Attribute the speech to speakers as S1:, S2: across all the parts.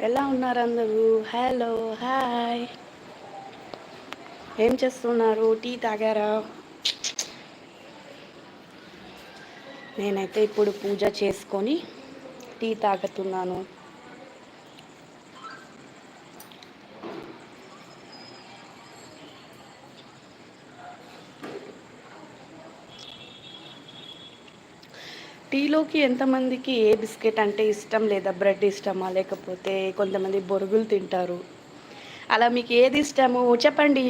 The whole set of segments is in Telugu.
S1: ఎలా ఉన్నారు అందరూ? హలో హాయ్ ఏం చేస్తున్నారు? టీ తాగారా? నేనైతే ఇప్పుడు పూజ చేసుకొని టీ తాగుతున్నాను. టీలోకి ఎంతమందికి ఏ బిస్కెట్ అంటే ఇష్టం లేదా బ్రెడ్ ఇష్టమా? లేకపోతే కొంతమంది బొరుగులు తింటారు. అలా మీకు ఏది ఇష్టము? చెప్పండి.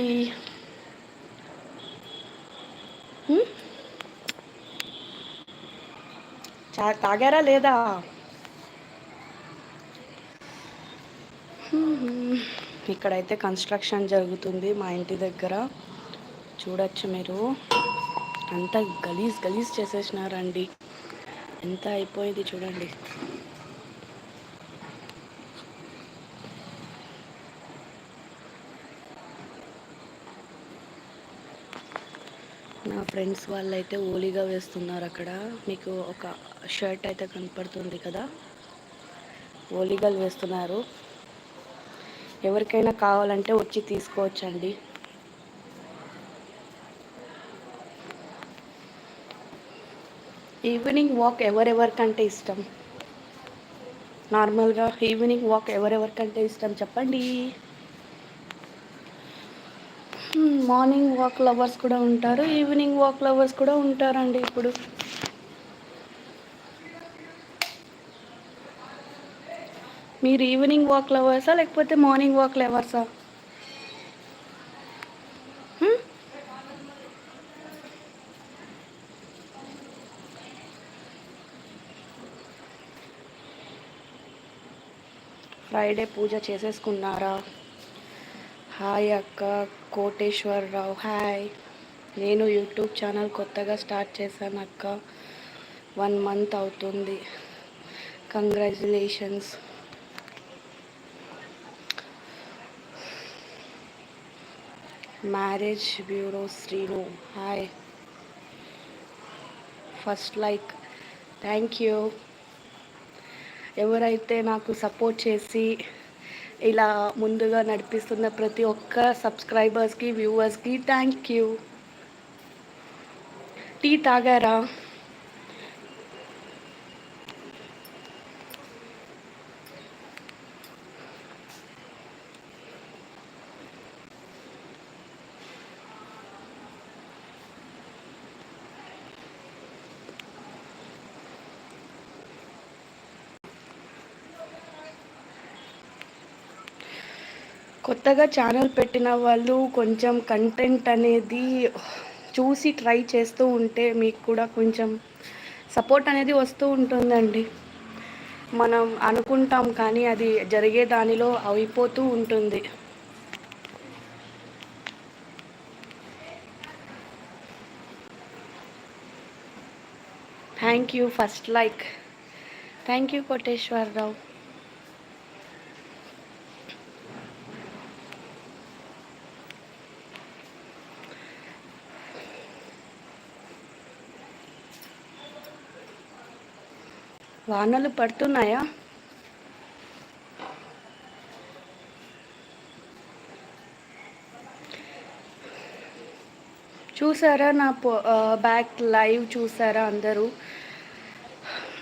S1: చా తాగారా లేదా? ఇక్కడైతే కన్స్ట్రక్షన్ జరుగుతుంది మా ఇంటి దగ్గర. చూడొచ్చు మీరు. అంతా గలీజ్ గలీజ్ చేసేసినారండి. ఎంత అయిపోయింది చూడండి. నా ఫ్రెండ్స్ వాళ్ళైతే ఓలిగా వేస్తున్నారు అక్కడ. మీకు ఒక షర్ట్ అయితే కనపడుతుంది కదా. ఓలీగలు వేస్తున్నారు. ఎవరికైనా కావాలంటే వచ్చి తీసుకోవచ్చండి. ఈవినింగ్ వాక్ ఎవరెవరికంటే ఇష్టం? నార్మల్గా ఈవినింగ్ వాక్ ఎవరెవరికంటే ఇష్టం చెప్పండి? మార్నింగ్ వాక్ లవర్స్ కూడా ఉంటారు ఈవినింగ్ వాక్ లవర్స్ కూడా ఉంటారండి ఇప్పుడు. మీరు ఈవినింగ్ వాక్ లవర్సా లేకపోతే మార్నింగ్ వాక్ లవర్సా ఫ్రైడే పూజ చేసేసుకున్నారా? హాయ్ అక్క కోటేశ్వరరావు హాయ్ నేను యూట్యూబ్ ఛానల్ కొత్తగా స్టార్ట్ చేశాను అక్క. వన్ మంత్ అవుతుంది. Congratulations marriage bureau Srinu hi first like thank you ఎవరైతే నాకు సపోర్ట్ చేసి ఇలా ముందుగా నడిపిస్తున్న ప్రతి ఒక్క సబ్స్క్రైబర్స్కి వ్యూవర్స్కి థ్యాంక్ యూ టీ తాగారా? కొత్తగా ఛానల్ పెట్టిన వాళ్ళు కొంచెం కంటెంట్ అనేది చూసి ట్రై చేస్తూ ఉంటే మీకు కూడా కొంచెం సపోర్ట్ అనేది వస్తూ ఉంటుందండి. మనం అనుకుంటాం కానీ అది జరిగే దానిలో అయిపోతూ ఉంటుంది. Thank you first like thank you Koteswararao. వానలు పడుతున్నాయా? చూసారా నా బ్యాక్ లైవ్ చూసారా అందరూ?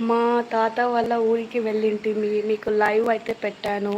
S1: మా తాత వాళ్ళ ఊరికి వెళ్ళింటి మీకు లైవ్ అయితే పెట్టాను.